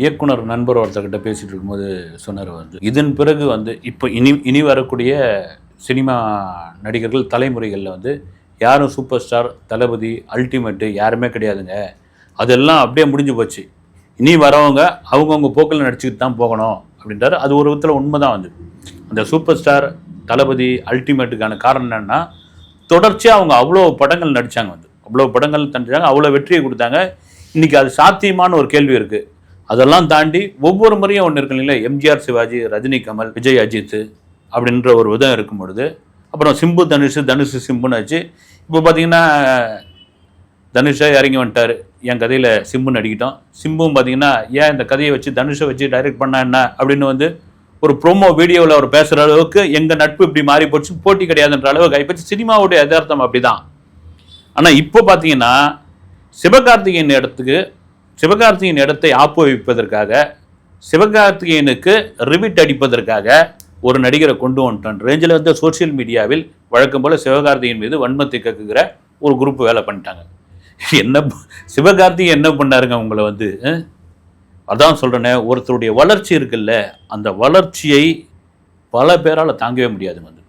இயக்குனர் நண்பர் ஒருத்தர்கிட்ட பேசிட்டு இருக்கும்போது சொன்னார் வந்து. இதன் பிறகு வந்து இப்போ இனி இனி வரக்கூடிய சினிமா நடிகர்கள் தலைமுறைகளில் வந்து யாரும் சூப்பர் ஸ்டார் தளபதி அல்டிமேட்டு யாருமே கிடையாதுங்க. அதெல்லாம் அப்படியே முடிஞ்சு போச்சு. இனி வரவங்க அவங்கவுங்க போக்கில் நடிச்சுக்கிட்டு தான் போகணும் அப்படின்றாரு. அது ஒரு விதத்தில் உண்மை தான் வந்து. அந்த சூப்பர் ஸ்டார் தளபதி அல்டிமேட்டுக்கான காரணம் என்னென்னா தொடர்ச்சியாக அவங்க அவ்வளோ படங்கள் நடித்தாங்க வந்து. அவ்வளோ படங்கள் நடிச்சாங்க அவ்வளோ வெற்றியை கொடுத்தாங்க. இன்னைக்கு அது சாத்தியமான ஒரு கேள்வி இருக்குது அதெல்லாம் தாண்டி ஒவ்வொரு முறையும் ஒன்று இருக்கு இல்லைங்களா? எம்ஜிஆர் சிவாஜி ரஜினி கமல் விஜய் அஜித் அப்படின்ற ஒரு விதம் இருக்கும் பொழுது அப்புறம் சிம்பு தனுஷ் தனுஷ் சிம்புன்னு ஆச்சு இப்போ பார்த்தீங்கன்னா தனுஷா இறங்கி வந்துட்டார். என் கதையில் சிம்பு நடிக்கிட்டோம். சிம்புவும் பார்த்தீங்கன்னா ஏன் இந்த கதையை வச்சு தனுஷை வச்சு டைரக்ட் பண்ணா என்ன? அப்படின்னு வந்து ஒரு ப்ரோமோ வீடியோவில் அவர் பேசுகிற அளவுக்கு எங்கள் நட்பு இப்படி மாறி போச்சு போட்டி கிடையாதுன்ற அளவுக்கு ஆகிப்போச்சு சினிமாவுடைய யதார்த்தம் அப்படி தான் ஆனால் இப்போ பார்த்தீங்கன்னா சிவகார்த்திகேயன் இடத்துக்கு சிவகார்த்திகேயன் இடத்தை ஆப்புவிப்பதற்காக சிவகார்த்திகேயனுக்கு ரிவிட் அடிப்பதற்காக ஒரு நடிகரை கொண்டு வந்துட்டான். ரேஞ்சில் வந்து சோஷியல் மீடியாவில் வழக்கம் போல் சிவகார்த்திகேயன் மீது வன்மத்தை கக்குகிற ஒரு குரூப் வேலை பண்ணிட்டாங்க. என்ன சிவகார்த்திகேயன் என்ன பண்ணாருங்க அவங்கள வந்து அதான் சொல்கிறேனே ஒருத்தருடைய வளர்ச்சி இருக்குல்ல அந்த வளர்ச்சியை பல பேரால் தாங்கவே முடியாது வந்து.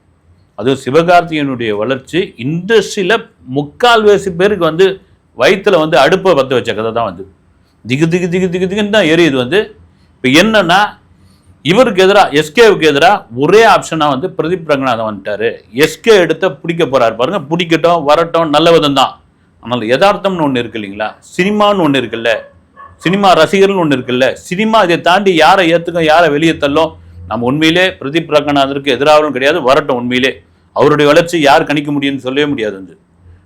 அதுவும் சிவகார்த்திகனுடைய வளர்ச்சி இண்டஸ்ட்ரியில் முக்கால்வாசி பேருக்கு வந்து வயிற்றில் வந்து அடுப்பை பற்ற வச்ச கதை தான் வந்து. திகு திகு திகு திகு திகுன்னு தான் எரியுது வந்து. இப்போ என்னன்னா இவருக்கு எதிராக எஸ்கேவுக்கு எதிராக ஒரே ஆப்ஷனாக வந்து பிரதீப் ரங்கநாதன் வந்துட்டாரு. எஸ்கே எடுத்த பிடிக்க போறாரு பாருங்க. பிடிக்கட்டும் வரட்டும் நல்ல விதம் தான். ஆனால் யதார்த்தம்னு ஒன்று இருக்கு இல்லைங்களா? சினிமான்னு ஒன்று இருக்குல்ல? சினிமா ரசிகர்னு ஒன்று இருக்குல்ல? சினிமா இதை தாண்டி யாரை ஏற்றுக்கும் யாரை வெளியே தள்ளும்? நம்ம உண்மையிலே பிரதீப் ரங்கநாதனுக்கு எதிராகவும் கிடையாது வரட்டும் உண்மையிலே. அவருடைய வளர்ச்சி யார் கணிக்க முடியும்னு சொல்லவே முடியாது வந்து.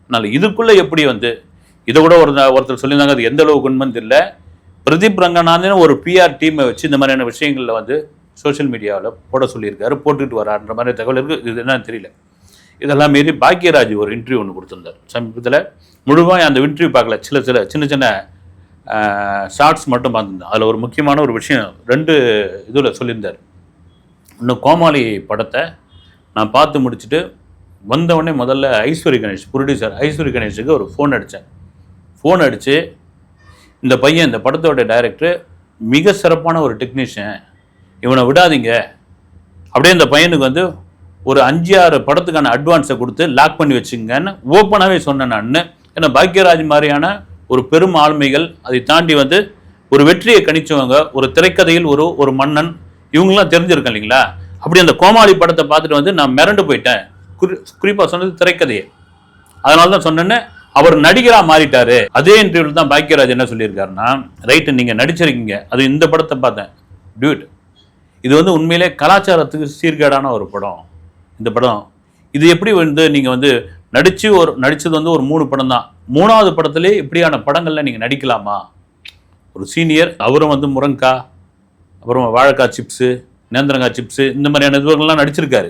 அதனால் இதுக்குள்ளே எப்படி வந்து இதை கூட ஒரு ஒருத்தர் சொல்லியிருந்தாங்க அது எந்த அளவுக்கு உண்மைன்னு தெரியல. பிரதீப் ரங்கநாதன் ஒரு பிஆர் டீமை வச்சு இந்த மாதிரியான விஷயங்களில் வந்து சோஷியல் மீடியாவில் போட சொல்லியிருக்காரு போட்டுக்கிட்டு வரான்ற மாதிரி தகவல் இருக்குது இது என்னன்னு தெரியல. இதெல்லாம் மீறி பாக்கியராஜ் ஒரு இன்டர்வியூ ஒன்று கொடுத்துருந்தார். சமீபத்தில் முழுவாக அந்த இன்டர்வியூ பார்க்கல. சில சில சின்ன சின்ன ஷார்ட்ஸ் மட்டும் பார்த்துருந்தேன். அதில் ஒரு முக்கியமான ஒரு விஷயம் ரெண்டு இதில் சொல்லியிருந்தார். இன்னும் கோமாளி படத்தை நான் பார்த்து முடிச்சுட்டு வந்தவொடனே முதல்ல ஐஸ்வரி கணேஷ் ப்ரொடியூசர் ஐஸ்வரி கணேஷுக்கு ஒரு ஃபோன் அடித்தேன் ஃபோன் அடித்து இந்த பையன் இந்த படத்தோட டைரக்டர் மிக சிறப்பான ஒரு டெக்னீஷியன் இவனை விடாதீங்க. அப்படியே இந்த பையனுக்கு வந்து ஒரு அஞ்சு ஆறு படத்துக்கான அட்வான்ஸை கொடுத்து லாக் பண்ணி வச்சுங்கன்னு ஓப்பனாகவே சொன்னேன் நான். ஏன்னா பாக்யராஜ் மாதிரியான ஒரு பெரும் ஆளுமைகள் அதை தாண்டி வந்து ஒரு வெற்றியை கணிச்சவங்க ஒரு திரைக்கதையில் ஒரு ஒரு மன்னன் இவங்கெல்லாம் தெரிஞ்சிருக்கேன் இல்லைங்களா? அப்படி அந்த கோமாளி படத்தை பார்த்துட்டு வந்து நான் மிரண்டு போயிட்டேன். குறி குறிப்பாக சொன்னது திரைக்கதையை. அதனால தான் சொன்னேன்னு அவர் நடிகரா மாறிட்டாரு. அதே இன்டர்வியூல தான் பாக்கியராஜ் என்ன சொல்லியிருக்காருன்னா ரைட்டு நீங்க நடிச்சிருக்கீங்க. அது இந்த படத்தை பார்த்தேன். டியூட் இது வந்து உண்மையிலே கலாச்சாரத்துக்கு சீர்கேடான ஒரு படம். இந்த படம். இது எப்படி வந்து நீங்க வந்து நடிச்சு ஒரு நடிச்சது வந்து ஒரு மூணு படம் தான். மூணாவது படத்திலே இப்படியான படங்கள்ல நீங்க நடிக்கலாமா? ஒரு சீனியர் அவரும் வந்து முருங்கா அப்புறம் வாழைக்காய் சிப்ஸு நேந்திரங்காய் சிப்ஸு இந்த மாதிரியான இதுவர்கள்லாம் நடிச்சிருக்காரு.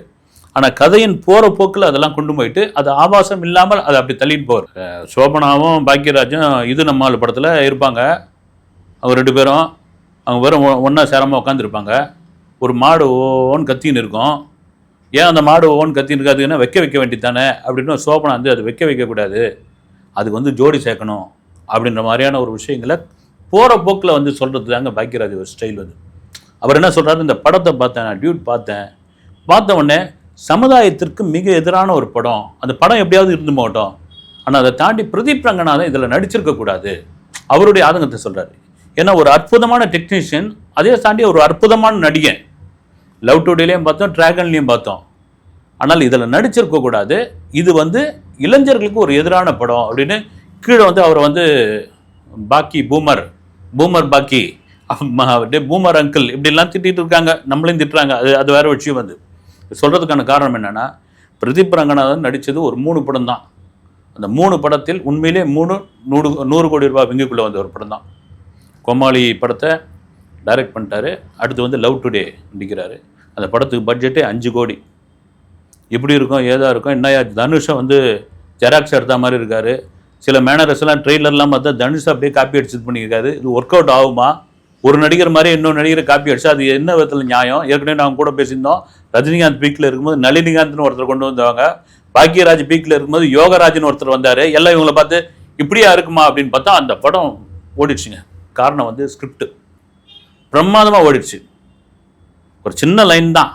ஆனால் கதையின் போகிற போக்கில் அதெல்லாம் கொண்டு போயிட்டு அது ஆபாசம் இல்லாமல் அதை அப்படி தள்ளிட்டு போவார் சோபனாவும் பாக்கியராஜும் இது நம்மால் படத்தில் இருப்பாங்க. அவங்க ரெண்டு பேரும் அவங்க வெறும் ஒன்றா சேரமாக உட்காந்துருப்பாங்க ஒரு மாடு ஓன்னு கத்தின்னு இருக்கும். ஏன் அந்த மாடு ஓன்னு கத்தின்னு இருக்காதுன்னா வைக்க வைக்க வேண்டியது தானே அப்படின்னு சோபனா வந்து அது வைக்க வைக்கக்கூடாது அதுக்கு வந்து ஜோடி சேர்க்கணும். அப்படின்ற மாதிரியான ஒரு விஷயங்களை போகிற போக்கில் வந்து சொல்கிறது தாங்க பாக்கியராஜ் ஒரு ஸ்டைல் வந்து. அவர் என்ன சொல்றாரு? இந்த படத்தை பார்த்தேன் நான் டியூட் பார்த்தேன். பார்த்த உடனே சமுதாயத்திற்கு மிக எதிரான ஒரு படம். அந்த படம் எப்படியாவது இருந்து மாட்டோம் ஆனால் அதை தாண்டி பிரதீப் ரங்கநாதன் இதில் நடிச்சிருக்கக்கூடாது அவருடைய ஆதங்கத்தை சொல்கிறார் ஏன்னா ஒரு அற்புதமான டெக்னீஷியன் அதே தாண்டி ஒரு அற்புதமான நடிகன். லவ் டுடேலையும் பார்த்தோம் ட்ராகன்லேயும் பார்த்தோம். ஆனால் இதில் நடிச்சிருக்கக்கூடாது இது வந்து இளைஞர்களுக்கு ஒரு எதிரான படம் அப்படின்னு கீழே வந்து அவரை வந்து பாக்கி பூமர் பூமர் பாக்கி டே பூமர் அங்கிள் இப்படிலாம் திட்டிகிட்டு இருக்காங்க. நம்மளையும் திட்டுறாங்க. அது அது வேற விஷயம் வந்து. சொல்கிறதுக்கான காரணம் என்னென்னா பிரதீப் ரங்கநாதன் நடித்தது ஒரு மூணு படம் தான். அந்த மூணு படத்தில் உண்மையிலே மூணு நூறு நூறு கோடி ரூபாய் விங்குக்குள்ளே வந்த ஒரு படம் தான். கோமாளி படத்தை டைரக்ட் பண்ணிட்டாரு. அடுத்து வந்து லவ் டுடே நடிக்கிறாரு. அந்த படத்துக்கு பட்ஜெட்டே அஞ்சு கோடி. எப்படி இருக்கும் ஏதா இருக்கும் என்னையா தனுஷை வந்து ஜெராக்ஸ் எடுத்த மாதிரி இருக்காரு. சில மேனரஸ் எல்லாம் ட்ரெய்லர்லாம் பார்த்தா தனுஷ் அப்படியே காப்பி அடிச்சு இது பண்ணியிருக்காரு. இது ஒர்க் அவுட் ஆகுமா? ஒரு நடிகர் மாதிரி இன்னொரு நடிகரை காப்பி அடிச்சா அது என்ன விதத்தில் நியாயம்? ஏற்கனவே நாங்கள் கூட பேசியிருந்தோம். ரஜினிகாந்த் பீக்கில் இருக்கும்போது நளினிகாந்த்னு ஒருத்தர் கொண்டு வந்தவங்க. பாக்கியராஜ் பீக்கில் இருக்கும்போது யோகராஜ்னு ஒருத்தர் வந்தார். எல்லாம் இவங்களை பார்த்து இப்படியா இருக்குமா? அப்படின்னு பார்த்தா அந்த படம் ஓடிடுச்சுங்க. காரணம் வந்து ஸ்கிரிப்ட் பிரமாதமாக ஓடிடுச்சு. ஒரு சின்ன லைன் தான்.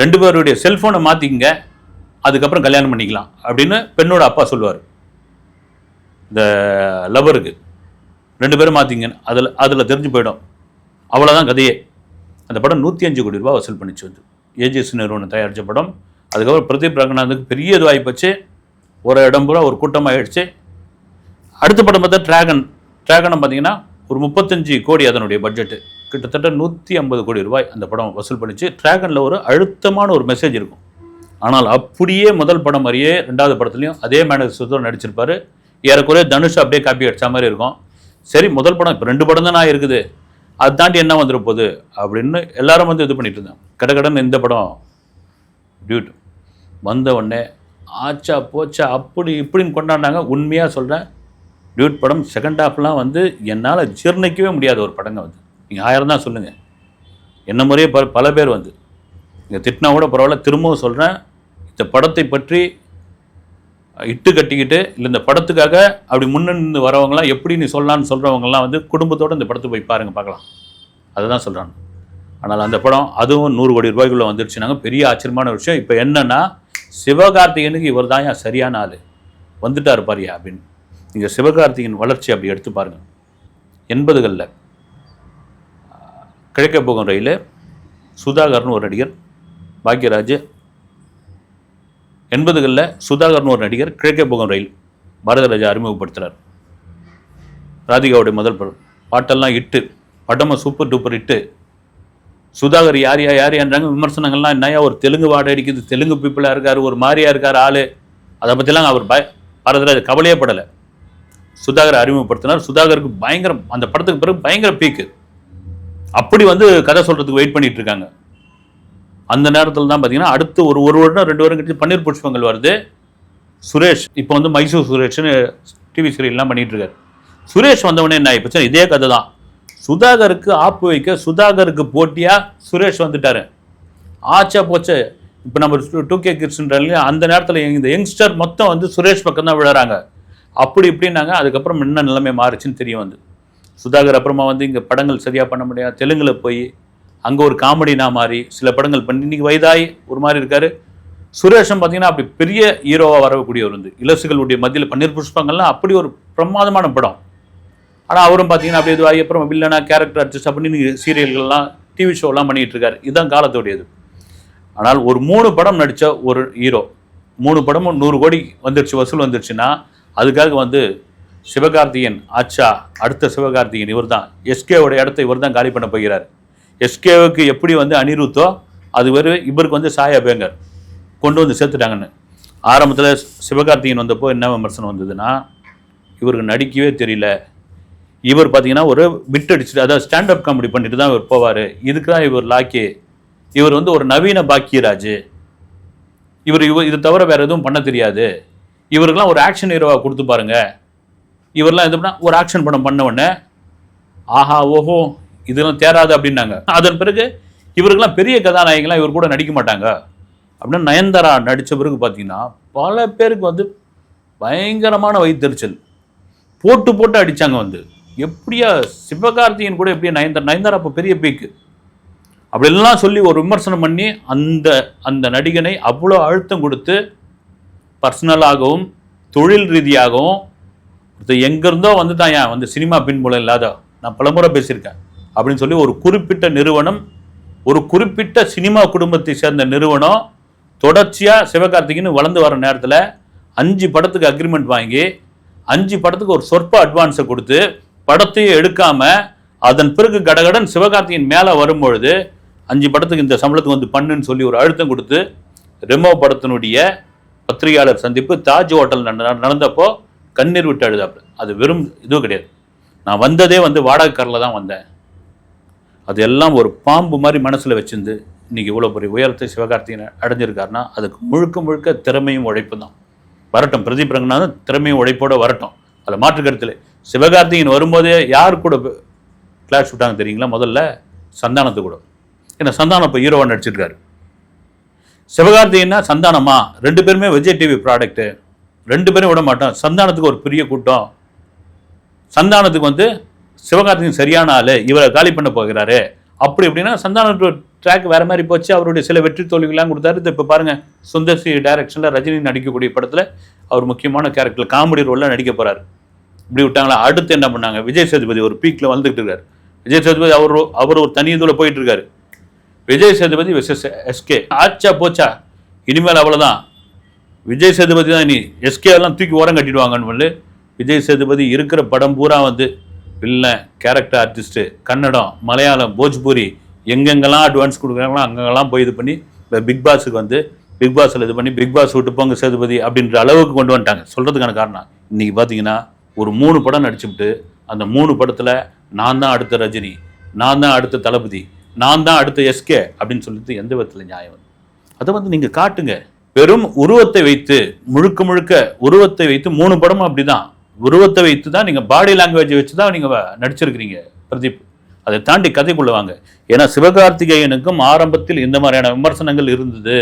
ரெண்டு பேருடைய செல்ஃபோனை மாற்றிக்கங்க அதுக்கப்புறம் கல்யாணம் பண்ணிக்கலாம் அப்படின்னு பெண்ணோட அப்பா சொல்லுவார். இந்த லவருக்கு ரெண்டு பேரும் மாற்றிங்க அதில் அதில் தெரிஞ்சு போயிடும். அவ்வளோதான் கதையே. அந்த படம் நூற்றி அஞ்சு கோடி ரூபாய் வசூல் பண்ணிச்சு வந்து. ஏஜிஎஸ் நிறுவனம் தயாரித்த படம். அதுக்கப்புறம் பிரதீப் ரங்கநாத்துக்கு பெரிய இதுவாகிப்போச்சு ஒரு இடம் பூரா ஒரு கூட்டமாக ஆயிடுச்சு அடுத்த படம் பார்த்தா ட்ராகன் ட்ராகனை பார்த்தீங்கன்னா ஒரு முப்பத்தஞ்சு கோடி அதனுடைய பட்ஜெட்டு கிட்டத்தட்ட நூற்றி ஐம்பது கோடி ரூபாய் அந்த படம் வசூல் பண்ணிச்சு. ட்ராகனில் ஒரு அழுத்தமான ஒரு மெசேஜ் இருக்கும். ஆனால் அப்படியே முதல் படம் மாதிரியே ரெண்டாவது படத்துலையும் அதே மேனேஜர் சுத்தம் நடிச்சிருப்பார். ஏறக்குறைய தனுஷ் அப்படியே காப்பி அடித்த மாதிரி இருக்கும். சரி முதல் படம் இப்போ ரெண்டு படம் தான் நான் இருக்குது. அது தாண்டி என்ன வந்துட போகுது? அப்படின்னு எல்லாரும் வந்து இது பண்ணிட்டு இருந்தாங்க. கடகடன் இந்த படம் டியூட். வந்த உடனே ஆச்சா போச்சா அப்படி இப்படின்னு கொண்டாடினாங்க. உண்மையாக சொல்கிறேன் டியூட் படம் செகண்ட் ஹாஃப்லாம் வந்து என்னால் ஜீர்ணிக்கவே முடியாத ஒரு படங்க வந்து நீங்கள் ஆயிரம் தான் சொல்லுங்கள் என்ன முறையே பல பல பேர் வந்து. நீங்கள் திட்டினா கூட பரவாயில்ல திரும்பவும் சொல்கிறேன் இந்த படத்தை பற்றி இட்டு கட்டிக்கிட்டு இல்லை இந்த படத்துக்காக அப்படி முன்னிருந்து வரவங்களாம் எப்படி நீ சொல்லலாம்னு சொல்கிறவங்கலாம் வந்து குடும்பத்தோடு இந்த படத்தை போய் பாருங்கள் பார்க்கலாம். அதுதான் சொல்கிறாங்க ஆனால் அந்த படம் அதுவும் நூறு கோடி ரூபாய்க்குள்ளே வந்துருச்சுனாங்க பெரிய ஆச்சரியமான விஷயம். இப்போ என்னென்னா சிவகார்த்திகனுக்கு இவர் தான் சரியான ஆள். வந்துட்டார் பாரியா அப்படின்னு. நீங்கள் சிவகார்த்திகன் வளர்ச்சி அப்படி எடுத்து பாருங்கள் எண்பதுகளில் கிழக்கே போகும் ரயில் சுதாகர்னு ஒரு நடிகர் பாக்யராஜ் எண்பதுகளில் சுதாகர்னு ஒரு நடிகர் கிழக்கே போகும் ரயில் பாரதராஜா அறிமுகப்படுத்துகிறார் ராதிகாவுடைய முதல் படம். பாட்டெல்லாம் இட்டு படமும் சூப்பர் டூப்பர் இட்டு சுதாகர் யார் யா யார் யான்றாங்க விமர்சனங்கள்லாம் என்னையா ஒரு தெலுங்கு வாடை அடிக்குது தெலுங்கு பீப்புளாக இருக்கார் ஒரு மாதிரியா இருக்கார் ஆள். அதை பற்றிலாம் அவர் பய பாரதராஜ் கவலையே படலை. சுதாகர் அறிமுகப்படுத்தினார். சுதாகருக்கு பயங்கரம் அந்த படத்துக்கு பிறகு பயங்கர பீக்கு. அப்படி வந்து கதை சொல்கிறதுக்கு வெயிட் பண்ணிகிட்டு இருக்காங்க. அந்த நேரத்தில் தான் பார்த்தீங்கன்னா அடுத்து ஒரு ஒரு வருடம் ரெண்டு வருடம் கழிச்சு பன்னீர் புஷ்பங்கள் வருது. சுரேஷ் இப்போ வந்து மைசூர் சுரேஷ்னு டிவி சீரியல்லாம் பண்ணிகிட்டு இருக்காரு. சுரேஷ் வந்தவொடனே என்ன ஆயிப்போச்சு இதே கதை தான். சுதாகருக்கு ஆப்பு வைக்க சுதாகருக்கு போட்டியாக சுரேஷ் வந்துட்டார். ஆச்சா போச்சு. இப்போ நம்ம டூ கே கிட்ஸ்ன்றாங்க அந்த நேரத்தில் இந்த யங்ஸ்டர் மொத்தம் வந்து சுரேஷ் பக்கம் தான் விழுறாங்க அப்படி இப்படின்னாங்க. அதுக்கப்புறம் என்ன நிலைமை மாறுச்சுன்னு தெரிய வந்து. சுதாகர் அப்புறமா வந்து இங்கே படங்கள் சரியாக பண்ண முடியாது. தெலுங்கில் போய் அங்கே ஒரு காமெடினா மாதிரி சில படங்கள் பண்ணி இன்றைக்கி வயதாகி ஒரு மாதிரி இருக்கார். சுரேஷன் பார்த்தீங்கன்னா அப்படி பெரிய ஹீரோவாக வரக்கூடியவர் வந்து. இலசுகளுடைய மத்தியில் பன்னீர் புஷ்பங்கள்லாம் அப்படி ஒரு பிரமாதமான படம். ஆனால் அவரும் பார்த்தீங்கன்னா அப்படி இதுவாகி அப்புறம் வில்லனா கேரக்டர் அட்ஜஸ்ட் அப்படின்னு சீரியல்கள்லாம் டிவி ஷோலாம் பண்ணிகிட்டு இருக்காரு. இதுதான் காலத்துடையது. ஆனால் ஒரு மூணு படம் நடித்த ஒரு ஹீரோ மூணு படமும் நூறு கோடி வந்துருச்சு வசூல் வந்துருச்சுன்னா அதுக்காக வந்து சிவகார்த்திகேயன் ஆச்சா அடுத்த சிவகார்த்திகேயன் இவர் தான் எஸ்கேவோட இடத்த இவர் தான் காலி பண்ண போகிறார். எஸ்கேவுக்கு எப்படி வந்து அனிருத்தோ அது வெறும் இவருக்கு வந்து சாயா பேங்கர் கொண்டு வந்து சேர்த்துட்டாங்கன்னு. ஆரம்பத்தில் சிவகார்த்திகேயன் வந்தப்போ என்ன விமர்சனம் வந்ததுன்னா இவருக்கு நடிக்கவே தெரியல. இவர் பார்த்தீங்கன்னா ஒரு பிட் அடிச்சுட்டு அதாவது ஸ்டாண்டப் காமெடி பண்ணிட்டு தான் இவர் போவார். இதுக்கு தான் இவர் லாக்கி. இவர் வந்து ஒரு நவீன பாக்கியராஜ். இவர் இவர் இதை தவிர வேறு எதுவும் பண்ண தெரியாது. இவருக்கெல்லாம் ஒரு ஆக்ஷன் ஹீரோவாக கொடுத்து பாருங்க. இவரெல்லாம் எது பண்ணால் ஒரு ஆக்ஷன் படம் பண்ண உடனே ஆஹா ஓஹோ இதெல்லாம் தேராது அப்படின்னாங்க. அதன் பிறகு இவருக்கெல்லாம் பெரிய கதாநாயகங்களாம் இவர் கூட நடிக்க மாட்டாங்க. அப்படின்னு நயன்தாரா நடித்த பிறகு பார்த்தீங்கன்னா பல பேருக்கு வந்து பயங்கரமான வயிற்றுச்சல் போட்டு போட்டு அடித்தாங்க வந்து. எப்படியா சிவகார்த்திகன் கூட எப்படியா நயன்தாரா நயன்தாரா அப்போ பெரிய பீக்கு. அப்படிலாம் சொல்லி ஒரு விமர்சனம் பண்ணி அந்த அந்த நடிகனை அவ்வளோ அழுத்தம் கொடுத்து பர்சனலாகவும் தொழில் ரீதியாகவும் ஒருத்தன் எங்கேருந்தோ வந்து தான் ஏன்? வந்து சினிமா பின்புலம் இல்லாத. நான் பலமுறை பேசியிருக்கேன். அப்படின்னு சொல்லி ஒரு குறிப்பிட்ட நிறுவனம் ஒரு குறிப்பிட்ட சினிமா குடும்பத்தை சேர்ந்த நிறுவனம் தொடர்ச்சியாக சிவகார்த்திகேயன் வளர்ந்து வர நேரத்தில் அஞ்சு படத்துக்கு அக்ரிமெண்ட் வாங்கி அஞ்சு படத்துக்கு ஒரு சொற்ப அட்வான்ஸை கொடுத்து படத்தையே எடுக்காமல் அதன் பிறகு கடகடன் சிவகார்த்திகேயன் மேலே வரும்பொழுது அஞ்சு படத்துக்கு இந்த சம்பளத்துக்கு வந்து பண்ணுன்னு சொல்லி ஒரு அழுத்தம் கொடுத்து ரெமோ படத்தினுடைய பத்திரிகையாளர் சந்திப்பு தாஜ் ஹோட்டல் நடந்தப்போ கண்ணீர் விட்டு அழுதாப்புல. அது வெறும் இதுவும் கிடையாது. நான் வந்ததே வந்து வாடகைக்காரில் தான் வந்தேன். அது எல்லாம் ஒரு பாம்பு மாதிரி மனசில் வச்சிருந்து இன்றைக்கி இவ்வளோ பெரிய உயரத்தை சிவகார்த்திகேயன் அடைஞ்சிருக்காருன்னா அதுக்கு முழுக்க முழுக்க திறமையும் உழைப்பு தான். வரட்டும் பிரதீப் ரங்கநாதன் திறமையும் உழைப்போட வரட்டும். அதில் மாற்று கருத்தில். சிவகார்த்திகேயன் வரும்போதே யார் கூட கிளாஷ் விட்டாங்க தெரியுங்களா? முதல்ல சந்தானத்து கூட. ஏன்னா சந்தானம் இப்போ ஹீரோவாக நடிச்சிருக்காரு. சிவகார்த்திகேயன்னா சந்தானமா? ரெண்டு பேருமே விஜய் டிவி ப்ராடக்ட்டு ரெண்டு பேரும் விட மாட்டோம். சந்தானத்துக்கு ஒரு பெரிய கூட்டம். சந்தானத்துக்கு வந்து சிவகார்த்திகன் சரியான ஆளு இவரை காலி பண்ண போகிறாரு. அப்படி இப்படின்னா சந்தான ட்ராக் வேற மாதிரி போச்சு. அவருடைய சில வெற்றி தோல்விகள்லாம் கொடுத்தாரு. இப்போ பாருங்க சுந்தர் சி டைரக்ஷனில் ரஜினி நடிக்கக்கூடிய படத்தில் அவர் முக்கியமான கேரக்டர் காமெடி ரோலில் நடிக்க போறாரு. இப்படி விட்டாங்களா? அடுத்து என்ன பண்ணாங்க? விஜய் சேதுபதி ஒரு பீக்கில் வந்துகிட்டு இருக்காரு. விஜய் சேதுபதி அவர் அவர் ஒரு தனி இதில் போயிட்டு இருக்காரு. விஜய் சேதுபதி விசஸ் எஸ்கே ஆச்சா போச்சா? இனிமேல் அவ்வளோதான் விஜய் சேதுபதி தான் நீ எஸ்கே எல்லாம் தூக்கி ஓரம் கட்டிடுவாங்கன்னு சொல்லி விஜய் சேதுபதி இருக்கிற படம் பூரா வந்து villain character artist Kannada Malayalam Bhojpuri எங்கெங்கெல்லாம் அட்வான்ஸ் கொடுக்குறாங்களோ அங்கெல்லாம் போய் இது பண்ணி இப்போ பிக் பாஸுக்கு வந்து பிக் பாஸில் இது பண்ணி பிக் பாஸ் விட்டு போங்க சேதுபதி அப்படின்ற அளவுக்கு கொண்டு வந்துட்டாங்க. சொல்கிறதுக்கான காரணம் இன்றைக்கி பார்த்தீங்கன்னா ஒரு மூணு படம் நடிச்சுவிட்டு அந்த மூணு படத்தில் நான் தான் அடுத்த ரஜினி நான் தான் அடுத்த தளபதி நான் தான் அடுத்த எஸ்கே அப்படின்னு சொல்லிட்டு எந்த விதத்தில் நியாயம் அதை வந்து நீங்கள் காட்டுங்க. வெறும் உருவத்தை வைத்து முழுக்க முழுக்க உருவத்தை வைத்து மூணு படமும் அப்படி தான் உருவத்தை வைத்து தான் நீங்கள் பாடி லாங்குவேஜை வச்சு தான் நீங்கள் நடிச்சிருக்கிறீங்க பிரதீப். அதை தாண்டி கதைக்குள்ள வாங்க. ஏன்னா சிவகார்த்திகேயனுக்கும் ஆரம்பத்தில் இந்த மாதிரியான விமர்சனங்கள் இருந்தது.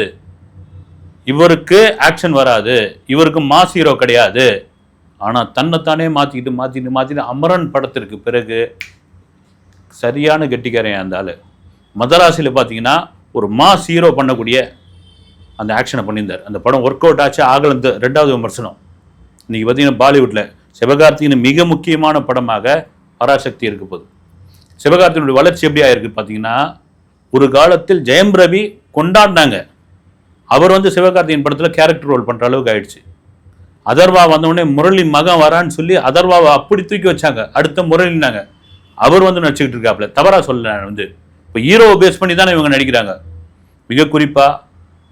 இவருக்கு ஆக்ஷன் வராது. இவருக்கு மாஸ் ஹீரோ கிடையாது. ஆனால் தன்னைத்தானே மாற்றிக்கிட்டு மாற்றிட்டு மாற்றிட்டு அமரன் படத்திற்கு பிறகு சரியான கெட்டிக்காரன் இருந்தால் மதராசியில் பார்த்தீங்கன்னா ஒரு மாஸ் ஹீரோ பண்ணக்கூடிய அந்த ஆக்ஷனை பண்ணியிருந்தார். அந்த படம் ஒர்க் அவுட் ஆச்சு ஆகலந்து ரெண்டாவது விமர்சனம். இன்றைக்கி பார்த்தீங்கன்னா பாலிவுட்டில் சிவகார்த்தியின் மிக முக்கியமான படமாக பராசக்தி இருக்க போகுது. சிவகார்த்தியினுடைய வளர்ச்சி எப்படி ஆயிருக்கு பார்த்தீங்கன்னா ஒரு காலத்தில் ஜெயம் ரவி கொண்டாடினாங்க. அவர் வந்து சிவகார்த்தியின் படத்தில் கேரக்டர் ரோல் பண்ணுற அளவுக்கு ஆயிடுச்சு. அதர்வா வந்தவுடனே முரளி மகன் வரான்னு சொல்லி அதர்வாவை அப்படி தூக்கி வச்சாங்க. அடுத்த முரளினாங்க. அவர் வந்து நடிச்சுக்கிட்டு இருக்காப்புல. தவறா சொல்ல வந்து. இப்போ ஹீரோவை பேஸ் பண்ணி தானே இவங்க நடிக்கிறாங்க. மிக குறிப்பாக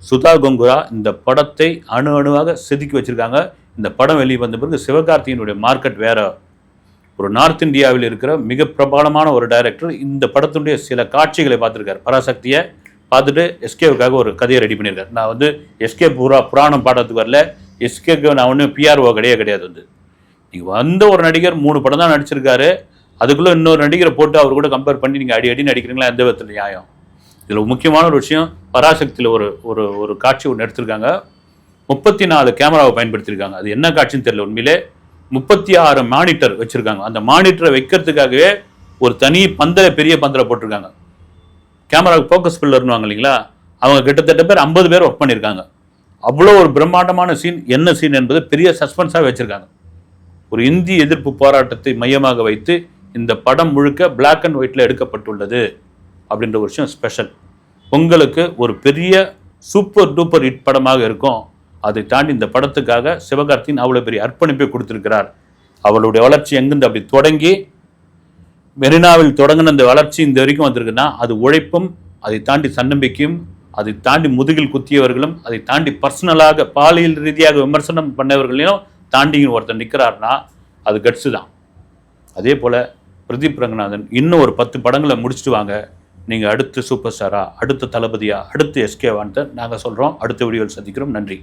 சுதா கொங்குரா இந்த படத்தை அணு அணுவாக செதுக்கி வச்சிருக்காங்க. இந்த படம் வெளியே வந்த பிறகு சிவகார்த்தியினுடைய மார்க்கெட் வேற. ஒரு நார்த் இந்தியாவில் இருக்கிற மிக பிரபலமான ஒரு டைரக்டர் இந்த படத்துடைய சில காட்சிகளை பார்த்துருக்காரு. பராசக்தியை பார்த்துட்டு எஸ்கேவுக்காக ஒரு கதையை ரெடி பண்ணியிருக்காரு. நான் வந்து எஸ்கே புரா புராணம் பாடத்துக்கு வரல. எஸ்கேக்கு நான் ஒன்றும் பிஆர்ஓ கிடையாது கிடையாது வந்து. நீங்கள் வந்த ஒரு நடிகர் மூணு படம் தான் நடிச்சிருக்காரு. அதுக்குள்ளே இன்னொரு நடிகரை போட்டு அவர் கூட கம்பேர் பண்ணி நீங்கள் அடி அடி நடிக்கிறீங்களா? எந்த விதத்தில் நியாயம்? இதில் முக்கியமான ஒரு விஷயம் பராசக்தியில் ஒரு ஒரு ஒரு காட்சி ஒன்று எடுத்திருக்காங்க. முப்பத்தி நாலு கேமராவை பயன்படுத்தியிருக்காங்க. அது என்ன காட்சின்னு தெரியல. உண்மையிலே முப்பத்தி ஆறு மானிட்டர் வச்சுருக்காங்க. அந்த மானிட்டரை வைக்கிறதுக்காகவே ஒரு தனி பந்தலை பெரிய பந்தலை போட்டிருக்காங்க. கேமராவுக்கு ஃபோக்கஸ் பில்லர்னுவாங்க இல்லைங்களா? அவங்க கிட்டத்தட்ட பேர் ஐம்பது பேர் ஒர்க் பண்ணியிருக்காங்க. அவ்வளோ ஒரு பிரம்மாண்டமான சீன் என்ன சீன் என்பது பெரிய சஸ்பென்ஸாக வச்சுருக்காங்க. ஒரு இந்தி எதிர்ப்பு போராட்டத்தை மையமாக வைத்து இந்த படம் முழுக்க பிளாக் அண்ட் ஒயிட்டில் எடுக்கப்பட்டுள்ளது அப்படின்ற ஒரு விஷயம் ஸ்பெஷல் உங்களுக்கு ஒரு பெரிய சூப்பர் டூப்பர் ஹிட் படமாக இருக்கும். அதை தாண்டி இந்த படத்துக்காக சிவகார்த்தியின் அவ்வளோ பெரிய அர்ப்பணிப்பை கொடுத்துருக்கிறார். அவளுடைய வளர்ச்சி எங்கிருந்து அப்படி தொடங்கி மெரினாவில் தொடங்கின அந்த வளர்ச்சி இந்த வரைக்கும் வந்திருக்குன்னா அது உழைப்பும் அதை தாண்டி தன்னம்பிக்கையும் அதை தாண்டி முதுகில் குத்தியவர்களும் அதை தாண்டி பர்சனலாக பாலியல் ரீதியாக விமர்சனம் பண்ணவர்களையும் தாண்டி ஒருத்தர் நிற்கிறார்னா அது கட்ஸு தான். அதே போல் பிரதீப் ரங்கநாதன் இன்னும் ஒரு பத்து படங்களை முடிச்சுட்டு வாங்க. நீங்கள் அடுத்து சூப்பர் ஸ்டாரா அடுத்த தளபதியா எஸ்கே எஸ்கேவான்ட்டு நாங்கள் சொல்கிறோம் அடுத்த வீடியோவில் சந்திக்கிறோம். நன்றி.